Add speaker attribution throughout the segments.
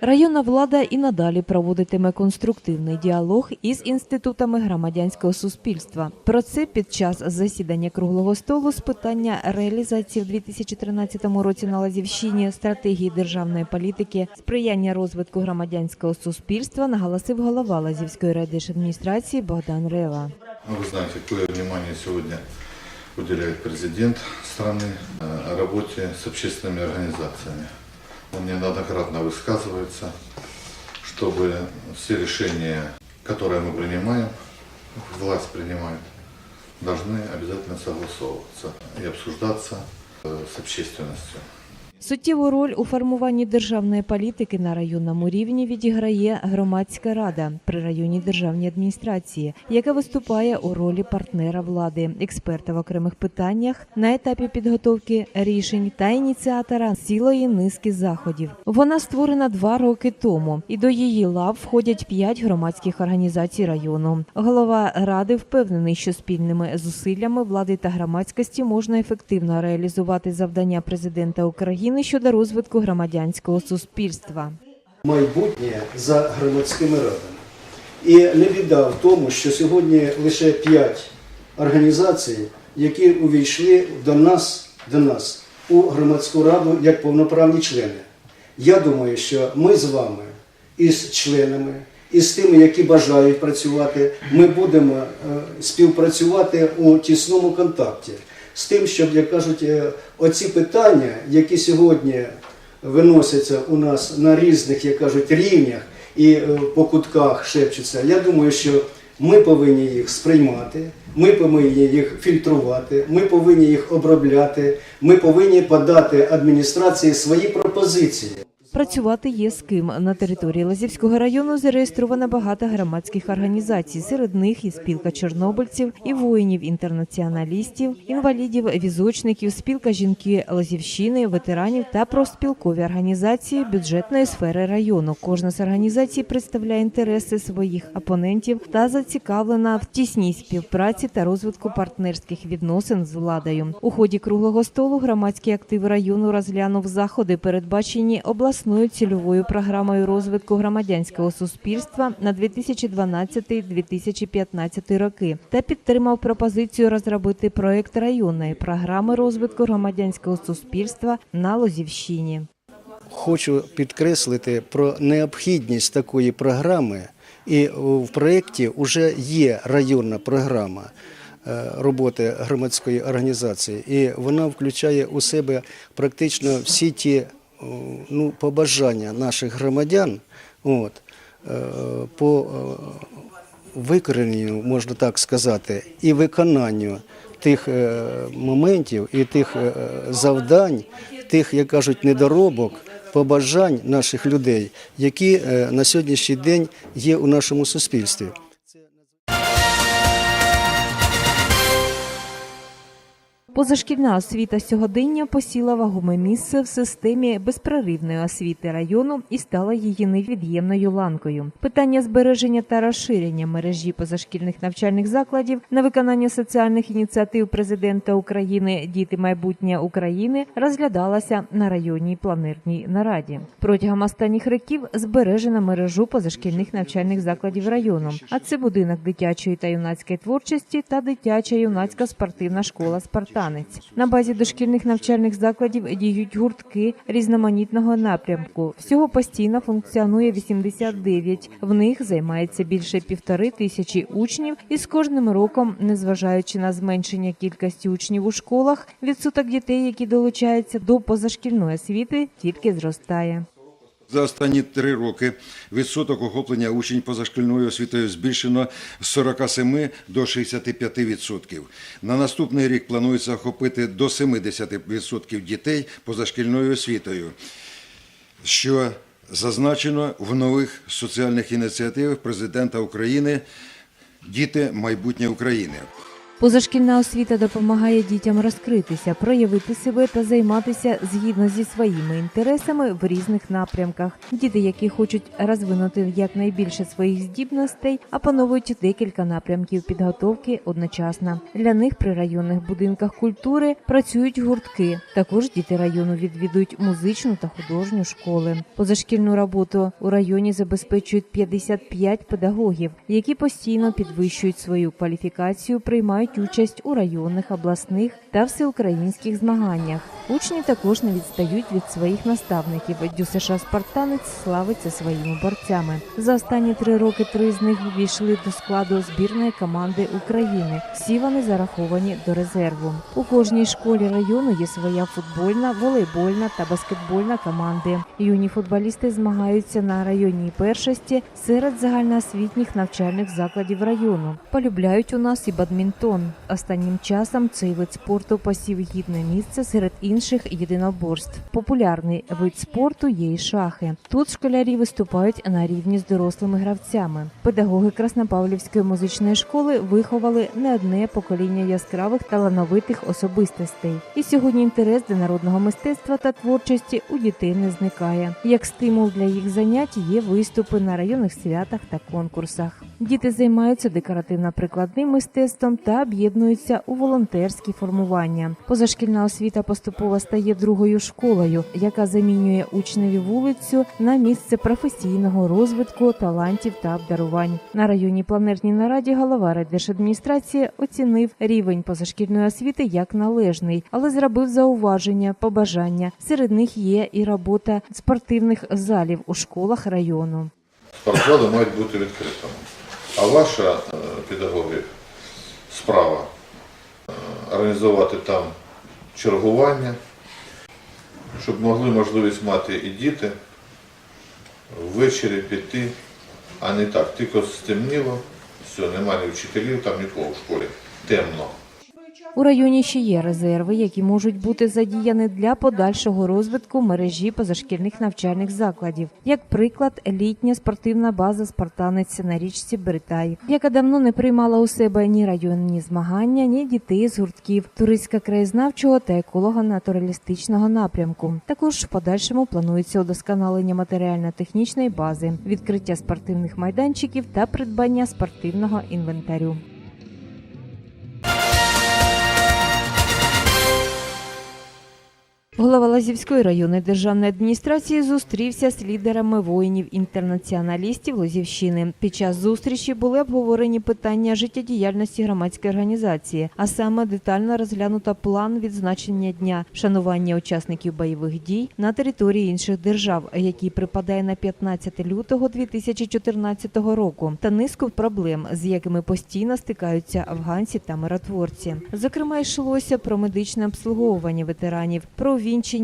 Speaker 1: Районна влада і надалі проводитиме конструктивний діалог із інститутами громадянського суспільства. Про це під час засідання круглого столу з питання реалізації в 2013 році на Лазівщині стратегії державної політики сприяння розвитку громадянського суспільства наголосив голова Лазівської райдержадміністрації Богдан Рева.
Speaker 2: Ну, Вы знаете, какое внимание сегодня уделяет президент страны э, работе с общественными организациями. Он неоднократно высказывается, чтобы все решения, которые мы принимаем, власть принимает, должны обязательно согласовываться и обсуждаться э, с общественностью.
Speaker 1: Суттєву роль у формуванні державної політики на районному рівні відіграє громадська рада при районній державній адміністрації, яка виступає у ролі партнера влади, експерта в окремих питаннях на етапі підготовки рішень та ініціатора цілої низки заходів. Вона створена два роки тому, і до її лав входять п'ять громадських організацій району. Голова ради впевнений, що спільними зусиллями влади та громадськості можна ефективно реалізувати завдання президента України щодо розвитку громадянського суспільства.
Speaker 3: майбутнє за громадськими радами. І не біда в тому, що сьогодні лише п'ять організацій, які увійшли до нас, до нас у громадську раду як повноправні члени. Я думаю, що ми з вами із членами, і з тими, які бажають працювати, ми будемо е, співпрацювати у тісному контакті з тим, щоб, як кажуть, е, оці питання, які сьогодні виносяться у нас на різних, як кажуть, рівнях і е, по кутках шепчуться. Я думаю, що ми повинні їх сприймати, ми повинні їх фільтрувати, ми повинні їх обробляти, ми повинні подати адміністрації свої пропозиції.
Speaker 1: Працювати є з ким на території Лазівського району зареєстровано багато громадських організацій. Серед них і спілка чорнобильців, і воїнів-інтернаціоналістів, інвалідів, візочників, спілка жінки Лазівщини, ветеранів та профспілкові організації бюджетної сфери району. Кожна з організацій представляє інтереси своїх опонентів та зацікавлена в тісній співпраці та розвитку партнерських відносин з владою. У ході круглого столу громадський актив району розглянув заходи, передбачені обласною цільовою програмою розвитку громадянського суспільства на 2012-2015 роки та підтримав пропозицію розробити проект районної програми розвитку громадянського суспільства на Лозівщині.
Speaker 3: Хочу підкреслити про необхідність такої програми, і в проєкті вже є районна програма е, роботи громадської організації, і вона включає у себе практично всі ті ну, побажання наших громадян. От, е, по е, викорененню, можна так сказати, і виконанню тих е, моментів і тих е, завдань, тих, як кажуть, недоробок, побажань наших людей, які е, на сьогоднішній день є у нашому суспільстві.
Speaker 1: Позашкільна освіта сьогодення посіла вагоме місце в системі безпроривної освіти району і стала її невід'ємною ланкою. Питання збереження та розширення мережі позашкільних навчальних закладів на виконання соціальних ініціатив президента України Діти майбутнє України розглядалася на районній планерній нараді. Протягом останніх років збережено мережу позашкільних навчальних закладів району. А це будинок дитячої та юнацької творчості та дитяча юнацька спортивна школа Спартанець. На базі дошкільних навчальних закладів діють гуртки різноманітного напрямку. Всього постійно функціонує 89. В них займається більше півтори тисячі учнів, і з кожним роком, незважаючи на зменшення кількості учнів у школах, відсоток дітей, які долучаються до позашкільної освіти, тільки зростає.
Speaker 4: За останні три роки відсоток охоплення учнів позашкільною освітою збільшено з 47 до 65%. На наступний рік планується охопити до 70% дітей позашкільною освітою, що зазначено в нових соціальних ініціативах президента України Діти майбутнє України.
Speaker 1: Позашкільна освіта допомагає дітям розкритися, проявити себе та займатися згідно зі своїми інтересами в різних напрямках. Діти, які хочуть розвинути якнайбільше своїх здібностей, опановують декілька напрямків підготовки одночасно. Для них при районних будинках культури працюють гуртки. Також діти району відвідують музичну та художню школи. Позашкільну роботу у районі забезпечують 55 педагогів, які постійно підвищують свою кваліфікацію, приймають участь у районних, обласних та всеукраїнських змаганнях. Учні також не відстають від своїх наставників. ДЮСШ Спартанець славиться своїми борцями. За останні три роки три з них увійшли до складу збірної команди України. Всі вони зараховані до резерву. У кожній школі району є своя футбольна, волейбольна та баскетбольна команди. Юні футболісти змагаються на районній першості серед загальноосвітніх навчальних закладів району. Полюбляють у нас і бадмінтон. Останнім часом цей вид спорту посів гідне місце серед інших єдиноборств. Популярний вид спорту є і шахи. Тут школярі виступають на рівні з дорослими гравцями. Педагоги Краснопавлівської музичної школи виховали не одне покоління яскравих талановитих особистостей. І сьогодні інтерес до народного мистецтва та творчості у дітей не зникає. Як стимул для їх занять є виступи на районних святах та конкурсах. Діти займаються декоративно-прикладним мистецтвом та об'єднуються у волонтерські формування. Позашкільна освіта поступово стає другою школою, яка замінює учневі вулицю на місце професійного розвитку талантів та обдарувань. На районній планерній нараді голова райдержадміністрації оцінив рівень позашкільної освіти як належний, але зробив зауваження, побажання. Серед них є і робота спортивних залів у школах району.
Speaker 2: Спортзали мають бути відкритими. А ваша е, справа е, організувати там чергування, щоб могли можливість мати і діти ввечері піти, а не так, тільки стемніло, все, немає вчителів, там нікого в школі. Темно.
Speaker 1: У районі ще є резерви, які можуть бути задіяні для подальшого розвитку мережі позашкільних навчальних закладів. Як приклад, літня спортивна база Спартанець на річці Бритай, яка давно не приймала у себе ні районні змагання, ні дітей з гуртків туристсько-краєзнавчого та еколого-натуралістичного напрямку. Також в подальшому планується удосконалення матеріально-технічної бази, відкриття спортивних майданчиків та придбання спортивного інвентарю. Голова Лазівської районної державної адміністрації зустрівся з лідерами воїнів-інтернаціоналістів Лозівщини. Під час зустрічі були обговорені питання життєдіяльності громадської організації, а саме детально розглянуто план відзначення дня вшанування учасників бойових дій на території інших держав, який припадає на 15 лютого 2014 року, та низку проблем, з якими постійно стикаються афганці та миротворці. Зокрема, йшлося про медичне обслуговування ветеранів, про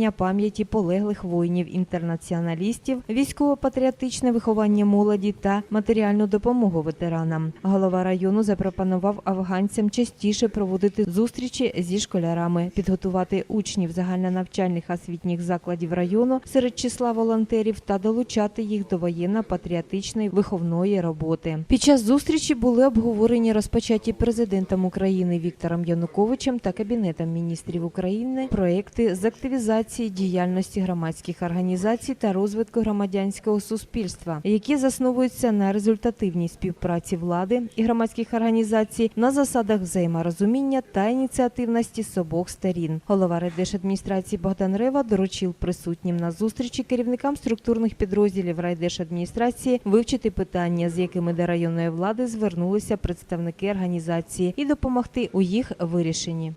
Speaker 1: увінчення пам'яті полеглих воїнів-інтернаціоналістів, військово-патріотичне виховання молоді та матеріальну допомогу ветеранам. Голова району запропонував афганцям частіше проводити зустрічі зі школярами, підготувати учнів загальнонавчальних освітніх закладів району серед числа волонтерів та долучати їх до воєнно-патріотичної виховної роботи. Під час зустрічі були обговорені розпочаті президентом України Віктором Януковичем та Кабінетом міністрів України проекти з активізації діяльності громадських організацій та розвитку громадянського суспільства, які засновуються на результативній співпраці влади і громадських організацій на засадах взаєморозуміння та ініціативності з обох сторін. Голова райдержадміністрації Богдан Рева доручив присутнім на зустрічі керівникам структурних підрозділів райдержадміністрації вивчити питання, з якими до районної влади звернулися представники організації, і допомогти у їх вирішенні.